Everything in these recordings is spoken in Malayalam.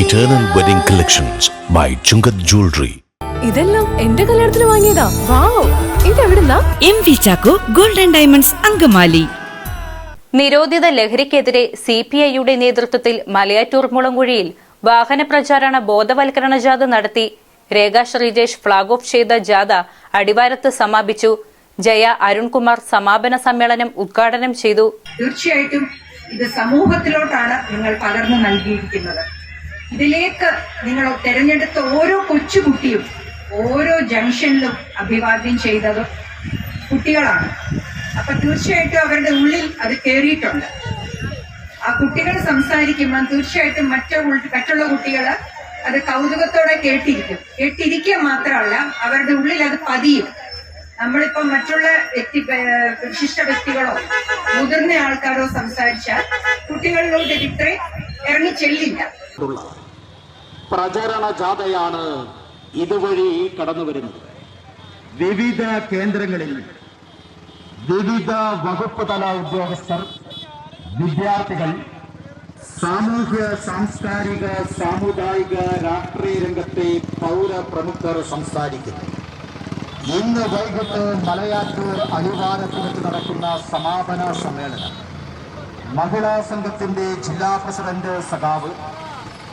Eternal wedding collections by Chungath jewellery ഇതെല്ലാം എന്റെ കല്യാണത്തിന് വാങ്ങിയതാ. Wow ഇതെവിടുന്നാ? M V Chacko golden diamonds Angamaly. നിരോധിത ലഹരിക്കെതിരെ സി പി ഐയുടെ നേതൃത്വത്തിൽ മലയാറ്റൂർ മുളങ്കുഴിയിൽ വാഹന പ്രചാരണ ബോധവൽക്കരണ ജാഥ നടത്തി രേഖ ശ്രീജേഷ് ഫ്ളാഗ് ഓഫ് ചെയ്ത ജാഥ അടിവാരത്ത് സമാപിച്ചു. ജയ അരുൺകുമാർ സമാപന സമ്മേളനം ഉദ്ഘാടനം ചെയ്തു. തീർച്ചയായിട്ടും ഇത് സമൂഹത്തിലോട്ടാണ് നിങ്ങൾ പകർന്നു നൽകിയിരിക്കുന്നത്. ഇതിലേക്ക് നിങ്ങൾ തെരഞ്ഞെടുത്ത ഓരോ കൊച്ചുകുട്ടിയും ഓരോ ജംഗ്ഷനിലും അഭിവാദ്യം ചെയ്തത് കുട്ടികളാണ്. അപ്പൊ തീർച്ചയായിട്ടും അവരുടെ ഉള്ളിൽ അത് കയറിയിട്ടുണ്ട് ആ കുട്ടികൾ സംസാരിക്കുമ്പോൾ തീർച്ചയായിട്ടും മറ്റു മറ്റുള്ള കുട്ടികൾ അത് കൗതുകത്തോടെ കേട്ടിരിക്കും. കേട്ടിരിക്കുക മാത്രമല്ല അവരുടെ ഉള്ളിൽ അത് പതിയും. നമ്മളിപ്പോ മറ്റുള്ള വ്യക്തി വിശിഷ്ട വ്യക്തികളോ മുതിർന്ന ആൾക്കാരോ സംസാരിച്ചാൽ കുട്ടികളിലോട്ട് ഇത് ഇത്രയും ഇറങ്ങി ചെല്ലില്ല. പ്രചരണ ജാഥയാണ് ഇതുവഴി കടന്നു വരുന്നത്. വിവിധ കേന്ദ്രങ്ങളിൽ വിവിധ വകുപ്പ് തല ഉദ്യോഗസ്ഥർ വിദ്യാർത്ഥികൾ സാമൂഹ്യ സാംസ്കാരിക സാമുദായിക രാഷ്ട്രീയ രംഗത്തെ പൗര പ്രമുഖർ സംസാരിക്കുന്നു. ഇന്ന് വൈകിട്ട് മലയാറ്റൂർ അടിവാരത്ത് വെച്ച് നടക്കുന്ന സമാപന സമ്മേളനം മഹിളാ സംഘത്തിന്റെ ജില്ലാ പ്രസിഡന്റ് സഖാവ്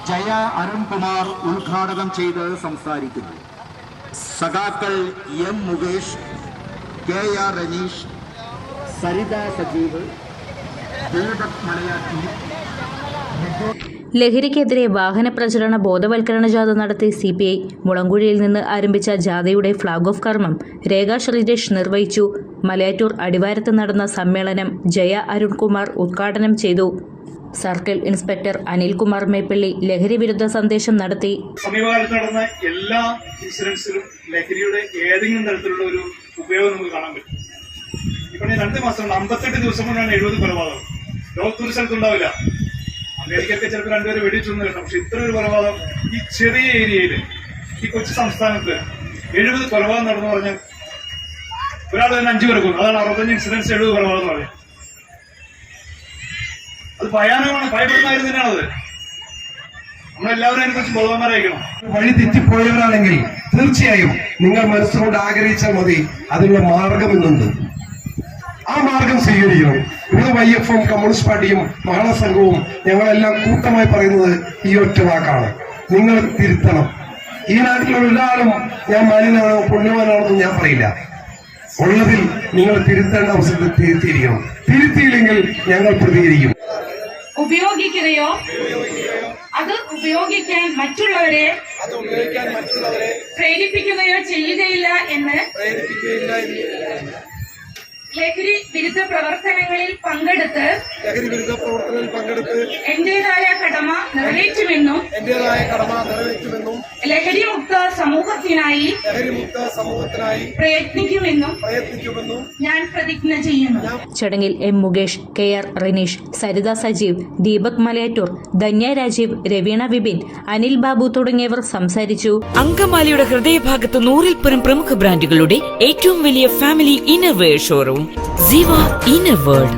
ജയ അരുൺകുമാർ ഉദ്ഘാടനം ചെയ്ത് സംസാരിക്കുന്നു. സഖാക്കൾ M Mukesh K R Ranish Saritha Sajeev Deepak മലയാറ്റി ലഹരിക്കെതിരെ വാഹന പ്രചരണ ബോധവൽക്കരണ ജാഥ നടത്തി സി പി ഐ മുളങ്കുഴിയിൽ നിന്ന് ആരംഭിച്ച ജാഥയുടെ ഫ്ളാഗ് ഓഫ് കർമ്മം രേഖ ശ്രീജേഷ് നിർവഹിച്ചു. മലയാറ്റൂർ അടിവാരത്ത് നടന്ന സമ്മേളനം ജയ അരുൺകുമാർ ഉദ്ഘാടനം ചെയ്തു. സർക്കിൾ ഇൻസ്പെക്ടർ അനിൽകുമാർ മേപ്പള്ളി ലഹരി വിരുദ്ധ സന്ദേശം നടത്തി. സമീപകാലത്ത് നടന്ന എല്ലാ ഇൻഷുറൻസിലും ലഹരിയുടെ ഏതെങ്കിലും തരത്തിലുള്ള ഒരു ഉപയോഗം നമുക്ക് കാണാൻ പറ്റും. ഇപ്പൊ രണ്ട് മാസം അമ്പത്തെട്ട് ദിവസം കൊണ്ടാണ് എഴുപത് കൊലപാതകം. ലോകത്തൊരു സ്ഥലത്തുണ്ടാവില്ല അമേരിക്കയൊക്കെ ചിലപ്പോൾ രണ്ടുപേരെ വെടിച്ചൊന്നും കിട്ടും. പക്ഷെ ഇത്ര ഒരു കൊലപാതകം ഈ ചെറിയ ഏരിയയിൽ ഈ കൊച്ചു സംസ്ഥാനത്ത് എഴുപത് കൊലപാതകം നടന്നു പറഞ്ഞാൽ ഒരാൾ തന്നെ അഞ്ചു പേർക്കും അതാണ് അറുപത്തഞ്ച് ഇൻസിഡൻസ് എഴുപത് കൊലപാതകം എന്ന് അത് ഭയാനകമാണ് ഭയപ്പെടുന്നതിനാണ് തന്നെയാണത്. നമ്മളെല്ലാവരും അതിനെക്കുറിച്ച് ബോധവാന്മാരായിരിക്കണം. വഴി തെറ്റിപ്പോയവരാണെങ്കിൽ തീർച്ചയായും നിങ്ങൾ മനസ്സുകൊണ്ട് ആഗ്രഹിച്ചാൽ മതി അതിനുള്ള മാർഗം എന്നുണ്ട് ആ മാർഗം സ്വീകരിക്കണം. ഇവിടെ വൈ എഫ് എം കമ്മ്യൂണിസ്റ്റ് പാർട്ടിയും മഹാസംഘവും ഞങ്ങളെല്ലാം കൂട്ടമായി പറയുന്നത് ഈ ഒറ്റ വാക്കാണ്. നിങ്ങൾ തിരുത്തണം. ഈ നാട്ടിലുള്ള ഒരാളും ഞാൻ മാലിനാണോ പുണ്യവാനാണെന്ന് ഞാൻ പറയില്ല. ഉള്ളതിൽ നിങ്ങൾ തിരുത്തേണ്ട അവസരത്തിൽ തിരുത്തിയിരിക്കണം. തിരുത്തിയില്ലെങ്കിൽ ഞങ്ങൾ പ്രതികരിക്കും. ഉപയോഗിക്കുകയോ? അത് ഉപയോഗിക്കാൻ മറ്റുള്ളവരെ പ്രേരിപ്പിക്കുകയോ ചെയ്യുകയില്ല എന്ന് ലഹരി വിരുദ്ധ പ്രവർത്തനങ്ങളിൽ പങ്കെടുത്ത് ലഹരി വിരുദ്ധ പ്രവർത്തനങ്ങളിൽ പങ്കെടുത്ത് എന്റേതായ കടമ നിറവേറ്റുമെന്നും എന്റേതായ കടമ നിറവേറ്റുമെന്നും ലഹരി മുക്ത സമൂഹത്തിനായി ലഹരിമുക്ത സമൂഹത്തിനായി പ്രയത്നിക്കുമെന്നും പ്രയത്നിക്കുമെന്നും ഞാൻ പ്രതിജ്ഞ ചെയ്യുന്നു. ചടങ്ങിൽ M Mukesh K R Rineesh Saritha Sajeev Deepak Malayattoor Dhanya Rajeev Raveena Vipin Anil Babu തുടങ്ങിയവർ സംസാരിച്ചു. അങ്കമാലിയുടെ ഹൃദയഭാഗത്ത് നൂറിൽ പരം പ്രമുഖ ബ്രാൻഡുകളുടെ ഏറ്റവും വലിയ family innerwear showroom Ziva inner world